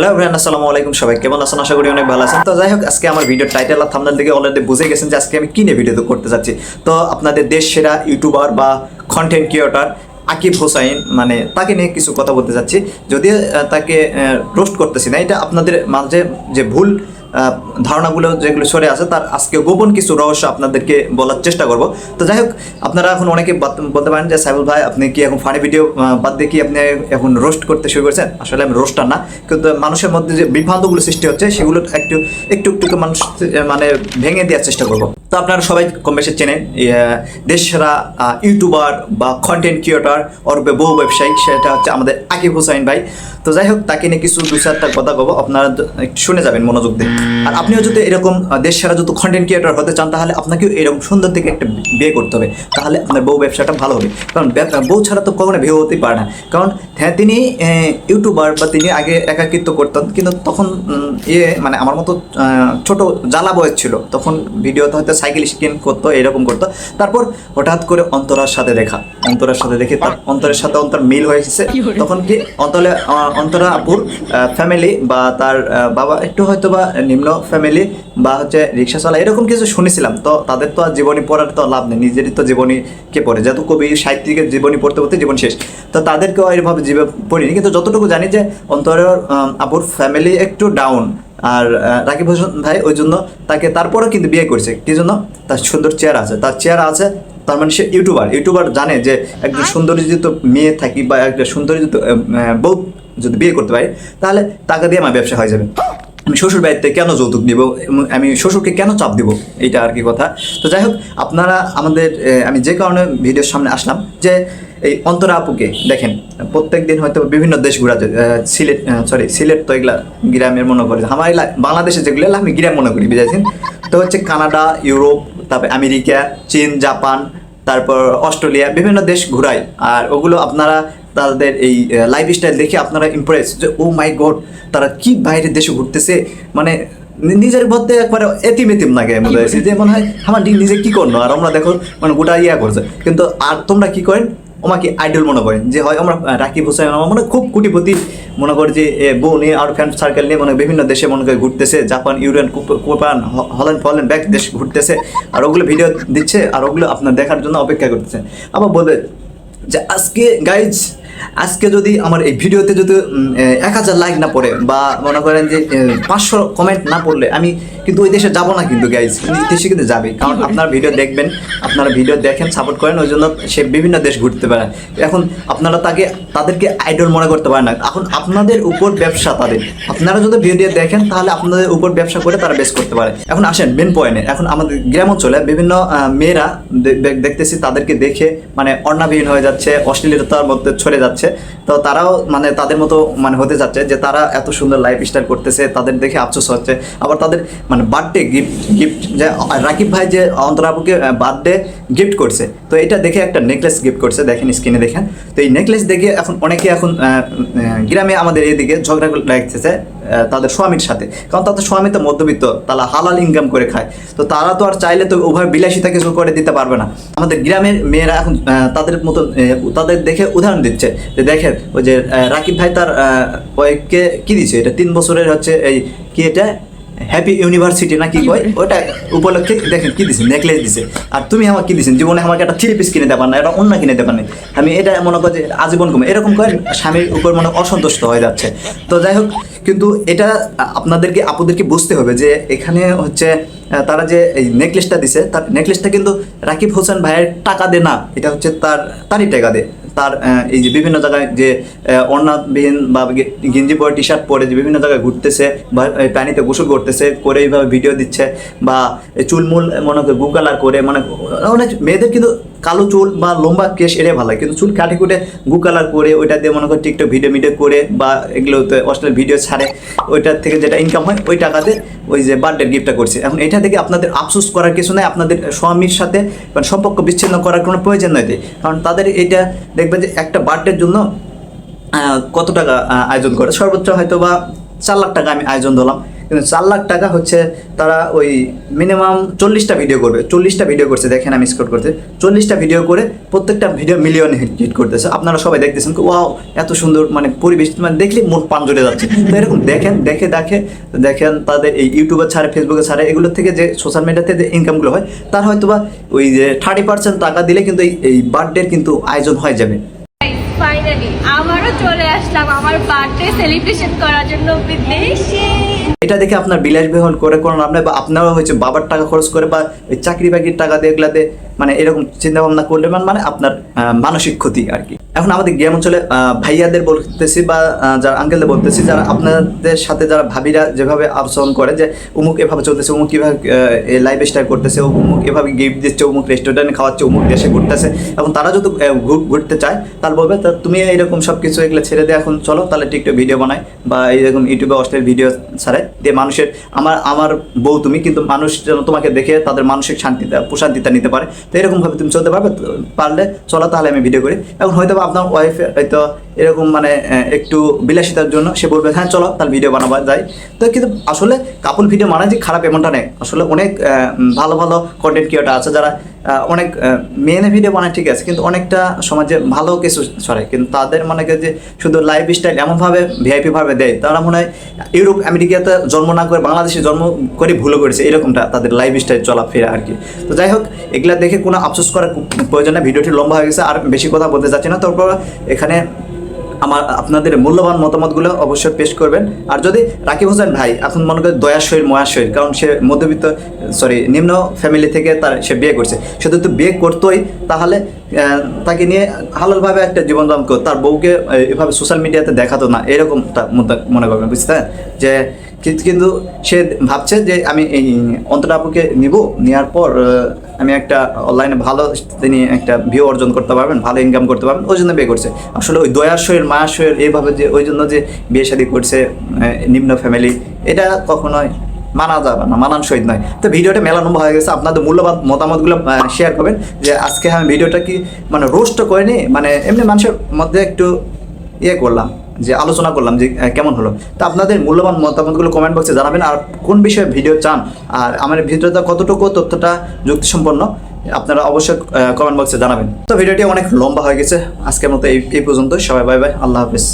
Hello ভ্রেন আসসালামু আলাইকুম। সবাই কেমন আছেন? আশা করি অনেক ভালো আছেন। তো যাই হোক, আজকে আমার ভিডিও টাইটেল আর থামনাল থেকে অলরেডি বুঝে গেছেন যে আজকে আমি কিনে ভিডিও করতে চাচ্ছি তো আপনাদের দেশ সেরা ইউটিউবার বা কন্টেন্ট ক্রিয়েটার আকিব হোসাইন মানে তাকে নিয়ে কিছু কথা বলতে চাচ্ছি যদিও তাকে রোস্ট করতেছি না। এটা আপনাদের মাঝে যে ভুল ধারণাগুলো যেগুলো সরে আছে তার আজকে গোপন কিছু রহস্য আপনাদেরকে বলার চেষ্টা করব। তো যাই হোক আপনারা এখন অনেকে বলতে পারেন যে সাইবুল ভাই আপনি কি এখন ফানি ভিডিও বাদ দিয়ে কি আপনি এখন রোস্ট করতে শুরু করেছেন? আসলে আমি রোস্টার না কিন্তু মানুষের মধ্যে যে বিভ্রান্তগুলো সৃষ্টি হচ্ছে সেগুলো একটু একটু একটু মানুষ মানে ভেঙে দেওয়ার চেষ্টা করব। তো আপনারা সবাই কম বেশি চেনেন আহ, দেশসেরা ইউটিউবার বা কন্টেন্ট ক্রিয়েটার অর্বে বহু ব্যবসায়ী সেটা হচ্ছে আমাদের আকিব হোসাইন ভাই। তো যাই হোক তাকে নিয়ে কিছু দু চারটা কথা বলব আপনারা শুনে যাবেন মনোযোগ দিয়ে। আর আপনিও যদি এরকম দেশ সেরা যদি কন্টেন্ট ক্রিয়েটর হতে চান, তাহলে আপনাকেও এরকম সুন্দর থেকে একটা বিয়ে করতে হবে। তাহলে আপনার বউ ব্যবসাটা ভালো হবে। কারণ বউ ছাড়া তো কখনো বিয়ে হতেই পারে না। কারণ হ্যাঁ তিনি ইউটিউবার বা তিনি আগে একাকিত্ব করতেন, কিন্তু তখন ইয়ে মানে আমার মতো ছোট জ্বালা বয়স ছিল। তখন ভিডিওতে হয়তো সাইকেল স্ক্রিন করতো, এরকম করতো। তারপর হঠাৎ করে অন্তরার সাথে দেখা। অন্তরার সাথে দেখে তার অন্তরের সাথে অন্তর মিল হয়েছে তখন কি অন্তরে অন্তরা আপুর ফ্যামিলি বা তার বাবা একটু হয়তো বা নিম্ন ফ্যামিলি বা হচ্ছে রিক্সা চালা এরকম কিছু শুনেছিলাম। তো তাদের তো আর জীবনী পড়ার তো লাভ নেই নিজেরই তো জীবনী কে পড়ে। যেহেতু কবি সাহিত্যিকের জীবনী পড়তে পড়তে জীবন শেষ। তো তাদেরকেও এরভাবে জীবে পড়িনি। কিন্তু যতটুকু জানি যে অন্তরের আপুর ফ্যামিলি একটু ডাউন আর রাকিব হোসেন ভাই ওই জন্য তাকে তারপরেও কিন্তু বিয়ে করছে। কি জন্য? তার সুন্দর চেয়ার আছে। তার চেয়ার আছে তার মানে সে ইউটিউবার। ইউটিউবার জানে যে একজন সুন্দরী যদি মেয়ে থাকি বা একটা সুন্দরী যদি বউ যদি বিয়ে করতে পারি তাহলে টাকা দিয়ে আমার ব্যবসা হয়ে যাবে। আমি শ্বশুর বাড়িতে কেন যৌতুক নিব এবং আমি শ্বশুরকে কেন চাপ দিব? এইটা আর কি কথা। তো যাই হোক আপনারা আমাদের আমি যে কারণে ভিডিওর সামনে আসলাম যে এই অন্তরা আপুকে দেখেন প্রত্যেক দিন হয়তো বিভিন্ন দেশ আহ, সিলেট সরি সিলেট তো এগুলা গ্রামের মনে করে আমার বাংলাদেশে যেগুলো আমি গ্রাম মনে করি বুঝাইছেন তো হচ্ছে কানাডা ইউরোপ তারপরে আমেরিকা চীন জাপান তারপর অস্ট্রেলিয়া বিভিন্ন দেশ ঘুরাই। আর ওগুলো আপনারা তাদের এই লাইফ স্টাইল দেখে আপনারা ইম্প্রেস যে ও মাই গড তারা কি বাইরের দেশে ঘুরতেছে? মানে নিজের মধ্যে একবারে এতিম এতিম লাগে মনে হয়েছে যে মনে হয় আমার নিজে কি করল? আর আমরা দেখো মানে গোটা ইয়া করছে। কিন্তু আর তোমরা কি করেন ওমাকে আইডল মনে করেন। যে হয় আমরা রাকিব হোসেন আমার মনে খুব কোটিপতি মনে করে যে বউ নিয়ে আর ফ্যান সার্কেল নিয়ে মনে বিভিন্ন দেশে মনে করে ঘুরতেছে। জাপান ইউরেন কোপান হল্যান্ড, ফল্যান্ড, ব্যাক দেশ ঘুরতেছে। আর ওগুলো ভিডিও দিচ্ছে আর ওগুলো আপনার দেখার জন্য অপেক্ষা করতেছে। আবার বলবে যে, আজকে গাইজ আজকে যদি আমার এই ভিডিওতে যদি এক হাজার লাইক না পড়ে বা মনে করেন যে পাঁচশো কমেন্ট না পড়লে আমি কিন্তু ওই দেশে যাব না কিন্তু গাইজ দেশে কিন্তু যাবে কারণ আপনারা ভিডিও দেখবেন, আপনারা ভিডিও দেখেন সাপোর্ট করেন, ওই জন্য সে বিভিন্ন দেশ ঘুরতে পারে এখন আপনারা তাকে, তাদেরকে আইডল মনে করতে পারেন না। এখন আপনাদের উপর ব্যবসা তাদের। আপনারা যদি ভিডিও দেখেন, তাহলে আপনাদের উপর ব্যবসা করে তারা বেশ করতে পারে। এখন আসেন মেন পয়েন্টে এখন আমাদের গ্রাম অঞ্চলে বিভিন্ন মেয়েরা দেখতেছি, তাদেরকে দেখে মানে অন্যাবিহীন হয়ে যাচ্ছে, অশ্লীলতার মধ্যে ছড়ে যাচ্ছে। যাচ্ছে। তো তারাও মানে তাদের মতো মানে হতে যাচ্ছে যে তারা এত সুন্দর লাইফ স্টাইল করতেছে, তাদের দেখে আফসোস হচ্ছে। আবার তাদের মানে বার্থডে গিফট গিফট যে, রাকিব ভাই যে অন্তরাবুকে বার্থডে গিফট করছে, তো এটা দেখে একটা নেকলেস গিফট করছে, দেখেন স্ক্রিনে দেখেন। তো এই নেকলেস দেখে এখন অনেকে এখন গ্রামে আমাদের এদিকে ঝগড়া লাগতেছে তাদের স্বামীর সাথে। কারণ তাদের স্বামী তো মধ্যবিত্ত, তারা হালাল ইনকাম করে খায়। তো তারা তো আর চাইলে তো ওভাবে বিলাসিতা কিছু করে দিতে পারবে না। আমাদের গ্রামের মেয়েরা এখন তাদের মতো তাদের দেখে উদাহরণ দিচ্ছে যে দেখেন ওই যে রাকিব ভাই তার ওয়াইফকে কি দিছে? এটা তিন বছরের হচ্ছে এই কি এটা? হ্যাপি ইউনিভার্সিটি না কি কয়? ওটা উপলক্ষে দেখেন কি দিছে নেকলেস দিছে। আর তুমি আমার কি দিছেন জীবনে আমাকে একটা থ্রি পিস কিনে দেবার না এটা অন্য কিনে দেবার না আমি এটা মনে করি যে আজীবন কমে এরকম করে স্বামীর উপর মনে অসন্তুষ্ট হয়ে যাচ্ছে। তো যাই হোক কিন্তু এটা আপনাদেরকে আপুদেরকে বুঝতে হবে যে এখানে হচ্ছে তারা যে এই নেকলেসটা দিছে, তার নেকলেসটা কিন্তু রাকিব হোসেন ভাইয়ের টাকা দে না, এটা হচ্ছে তার, তারই টাকা দে। তার এই যে বিভিন্ন জায়গায় যে অন্যবিহীন বা গেঞ্জি পরে টি শার্ট পরে যে বিভিন্ন জায়গায় ঘুরতেছে, বা পানিতে গোসল করতেছে, করে এইভাবে ভিডিও দিচ্ছে, বা চুলমুল মনে করে আর করে মানে অনেক মেয়েদের কিন্তু কালো চুল বা লম্বা কেশ এটাই ভালো লাগে। কিন্তু চুল কাটে কুটে গু কালার করে, ওইটা দিয়ে মনে করে টিকটক ভিডিও মিডিও করে বা এগুলোতে অশ্লীল ভিডিও ছাড়ে, ওইটার থেকে যেটা ইনকাম হয়, ওই টাকাতে ওই যে বার্থডে গিফটটা করছে। এখন এটা থেকে আপনাদের আফসোস করার কিছু নাই, আপনাদের স্বামীর সাথে মানে সম্পর্ক বিচ্ছিন্ন করার কোনো প্রয়োজন নয় কারণ তাদের এটা দেখবেন যে একটা বার্থডের জন্য কত টাকা আয়োজন করে? সর্বোচ্চ হয়তো বা চার লাখ টাকা আমি আয়োজন দিলাম কিন্তু চার লাখ টাকা হচ্ছে তারা ওই মিনিমাম চল্লিশটা ভিডিও করবে। চল্লিশটা ভিডিও করছে, দেখেন আমি স্কোর করতে চল্লিশটা ভিডিও করে প্রত্যেকটা ভিডিও মিলিয়ন হিট করতেছে। আপনারা সবাই দেখতেছেন ওয়াও এত সুন্দর মানে পরিবেশ মানে দেখলে মন পান জুড়ে যাচ্ছে। তো এরকম দেখেন, দেখে দেখে, দেখেন তাদের এই ইউটিউবে ছাড়ে ফেসবুকে ছাড়ে, এগুলোর থেকে যে সোশ্যাল মিডিয়াতে যে ইনকামগুলো হয়, তার হয়তো বা ওই যে থার্টি পার্সেন্ট টাকা দিলে কিন্তু এই- বার্থডের কিন্তু আয়োজন হয়ে যাবে। ফাইনালি চলে আসলাম আমার বার্থডে সেলিব্রেশন করার জন্য বিদেশে। এটা দেখে আপনার বিলাসবহুল করে করেন আপনার বা আপনারা হচ্ছে বাবার টাকা খরচ করে বা চাকরি বাকরির টাকা দিয়ে এগুলাতে মানে এরকম চিন্তা ভাবনা করলে মানে আপনার মানসিক ক্ষতি আর কি। এখন আমাদের গ্রাম অঞ্চলে ভাইয়াদের বলতেছি বা যারা আঙ্কেলদের বলতেছি, যারা আপনাদের সাথে যারা ভাবিরা যেভাবে আচরণ করে যে অমুক এভাবে চলতেছে অমুক কীভাবে লাইফ স্টাইল করতেছে অমুক এভাবে গিফট দিচ্ছে অমুক রেস্টুরেন্টে খাওয়াচ্ছে অমুক দেশে ঘুরতেছে। এখন তারা যদি ঘুরতে চায় তাহলে বলবে, তা তুমি এরকম সব কিছু এগুলো ছেড়ে দিয়ে এখন চলো, তাহলে টিকটক ভিডিও বানায় বা এইরকম ইউটিউবে অস্ট্রেল ভিডিও ছাড়ে, দিয়ে মানুষের, আমার আমার বউ তুমি, কিন্তু মানুষ যেন তোমাকে দেখে তাদের মানসিক শান্তিটা প্রশান্তিটা নিতে পারে। তো এরকমভাবে তুমি চলতে পারবে পারলে চলো তাহলে আমি ভিডিও করি। এখন হয়তো আপনার ওয়াইফ হয়তো এরকম মানে একটু বিলাসিতার জন্য সে বলবে হ্যাঁ চলো তাহলে ভিডিও বানাবা যায় তো কিন্তু আসলে কাপল ভিডিও মানে যে খারাপ এমনটা নেই আসলে অনেক ভালো ভালো কন্টেন্ট ক্রিয়েটার আছে যারা অনেক মেনে ভিডিও বানায় ঠিক আছে, কিন্তু অনেকটা সমাজে ভালো কিছু ছড়ায় কিন্তু তাদের মনে করে যে শুধু লাইফ স্টাইল এমনভাবে ভিআইপিভাবে দেয়, তারা মনে হয় ইউরোপ আমেরিকাতে জন্ম না করে বাংলাদেশে জন্ম করে ভুলও করেছে, এরকমটা তাদের লাইফ স্টাইল চলাফেরা আর কি। তো যাই হোক, এগুলা দেখে কোনো আফসোস করার প্রয়োজন নেই, ভিডিওটি লম্বা হয়ে গেছে, আর বেশি কথা বলতে চাচ্ছি না। তারপর এখানে আমার, আপনাদের মূল্যবান মতামতগুলো অবশ্যই পেশ করবেন। আর যদি রাকিব হোসেন ভাই, এখন মনে করেন দয়াশয়ীর ময়াশয়ীর কারণ সে মধ্যবিত্ত সরি নিম্ন ফ্যামিলি থেকে তার, সে বিয়ে করছে। সে যদি বিয়ে করতোই, তাহলে তাকে নিয়ে হালালভাবে একটা জীবনযাপন করতো। তার বউকে এভাবে সোশ্যাল মিডিয়াতে দেখাতো না। এরকম মনে করবেন, বুঝতে যে কিন্তু- সে ভাবছে যে আমি এই অন্তরা আপুকে নিব, নেওয়ার পর আমি একটা অনলাইনে ভালো তিনি একটা ভিউ অর্জন করতে পারবেন, ভালো ইনকাম করতে পারবেন, ওই জন্য বিয়ে করছে। আসলে ওই দয়াশয়ের মায়াশয়ের এইভাবে যে, ওই জন্য যে বিয়ে শাদী করছে নিম্ন ফ্যামিলি এটা কখনোই মানা যাবে না মানানসই নয়। তো ভিডিওটা মেলা নম্বর হয়ে গেছে, আপনাদের মূল্যবান মতামতগুলো শেয়ার করবেন, যে আজকে আমি ভিডিওটা কি মানে রোস্ট করিনি মানে এমনি মানুষের মধ্যে একটু ইয়ে করলাম। যে আলোচনা করলাম যে কেমন হলো। তা আপনাদের মূল্যবান মতামতগুলো কমেন্ট বক্সে জানাবেন আর কোন বিষয়ে ভিডিও চান আর আমার ভিডিওটা কতটুকু তথ্যটা যুক্তিসম্পন্ন, আপনারা অবশ্যই কমেন্ট বক্সে জানাবেন। তো ভিডিওটি অনেক লম্বা হয়ে গেছে। আজকের মতো এই পর্যন্ত সবাই বাই বাই আল্লাহ হাফিজ।